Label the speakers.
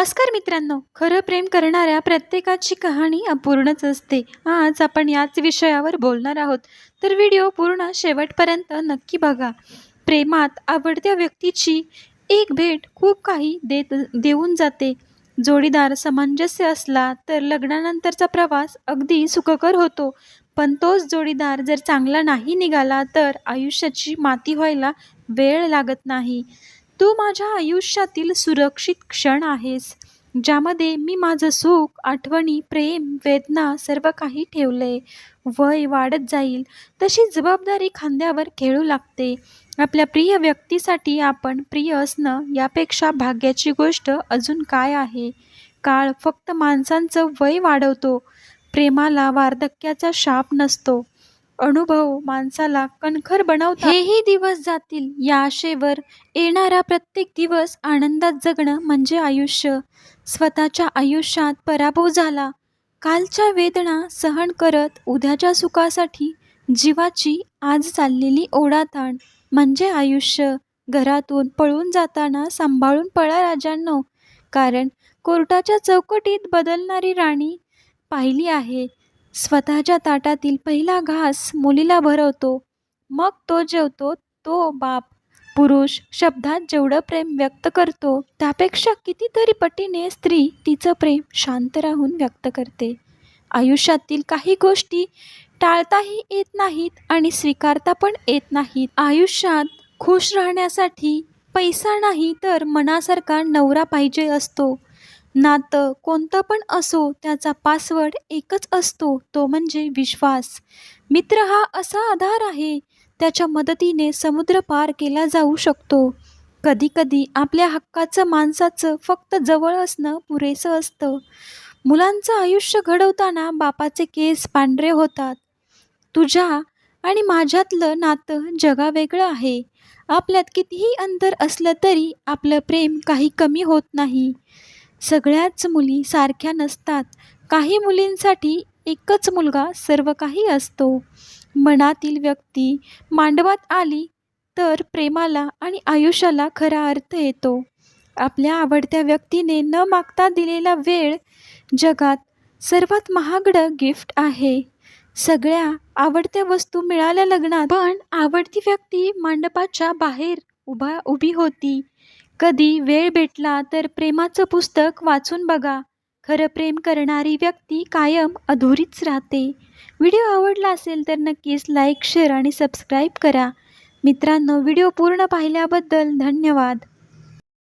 Speaker 1: नमस्कार मित्रांनो खरं प्रेम करणाऱ्या प्रत्येकाची कहाणी अपूर्णच असते. आज आपण याच विषयावर बोलणार आहोत. तर व्हिडिओ पूर्ण शेवटपर्यंत नक्की बघा. प्रेमात आवडत्या व्यक्तीची एक भेट खूप काही देत देऊन जाते. जोडीदार सामंजस्य असला तर लग्नानंतरचा प्रवास अगदी सुखकर होतो. पण तोच जोडीदार जर चांगला नाही निघाला तर आयुष्याची माती व्हायला वेळ लागत नाही. तू माझ्या आयुष्यातील सुरक्षित क्षण आहेस ज्यामध्ये मी माझं सुख आठवणी प्रेम वेदना सर्व काही ठेवले. वय वाढत जाईल तशी जबाबदारी खांद्यावर खेळू लागते. आपल्या प्रिय व्यक्तीसाठी आपण प्रिय असणं यापेक्षा भाग्याची गोष्ट अजून काय आहे? काळ फक्त माणसांचं वय वाढवतो. प्रेमाला वार्धक्याचा शाप नसतो. अनुभव माणसाला कणखर बनवतात. हेही दिवस जातील या आशेवर येणारा प्रत्येक दिवस आनंदात जगणं म्हणजे आयुष्य. स्वतःच्या आयुष्यात पराभव झाला. कालच्या वेदना सहन करत उद्याच्या सुखासाठी जीवाची आज चाललेली ओढाताण म्हणजे आयुष्य. घरातून पळून जाताना सांभाळून पळा राजांनो. कारण कोर्टाच्या चौकटीत बदलणारी राणी पाहिली आहे. स्वतःच्या ताटातील पहिला घास मुलीला भरवतो. मग तो जेवतो तो बाप पुरुष शब्दात जेवढं प्रेम व्यक्त करतो त्यापेक्षा कितीतरी पटीने स्त्री तिचं प्रेम शांत राहून व्यक्त करते. आयुष्यातील काही गोष्टी टाळताही येत नाहीत आणि स्वीकारता पण येत नाहीत. आयुष्यात खुश राहण्यासाठी पैसा नाही तर मनासारखा नवरा पाहिजे असतो. नातं कोणतं पण असो त्याचा पासवर्ड एकच असतो तो म्हणजे विश्वास. मित्र हा असा आधार आहे त्याच्या मदतीने समुद्र पार केला जाऊ शकतो. कधीकधी आपल्या हक्काचं माणसाचं फक्त जवळ असणं पुरेसं असतं. मुलांचं आयुष्य घडवताना बापाचे केस पांढरे होतात. तुझ्या आणि माझ्यातलं नातं जगावेगळं आहे. आपल्यात कितीही अंतर असलं तरी आपलं प्रेम काही कमी होत नाही. सगळ्याच मुली सारख्या नसतात. काही मुलींसाठी एकच मुलगा सर्व काही असतो. मनातील व्यक्ती मांडवात आली तर प्रेमाला आणि आयुष्याला खरा अर्थ येतो. आपल्या आवडत्या व्यक्तीने न मागता दिलेला वेळ जगात सर्वात महागडं गिफ्ट आहे. सगळ्या आवडत्या वस्तू मिळाल्या लग्नात पण आवडती व्यक्ती मंडपाच्या बाहेर उभा उभी होती. कधी वेळ भेटला तर प्रेमाचं पुस्तक वाचून बघा. खरं प्रेम करणारी व्यक्ती कायम अधुरीच राहते. व्हिडिओ आवडला असेल तर नक्कीच लाईक शेअर आणि सबस्क्राईब करा. मित्रांनो व्हिडिओ पूर्ण पाहिल्याबद्दल धन्यवाद.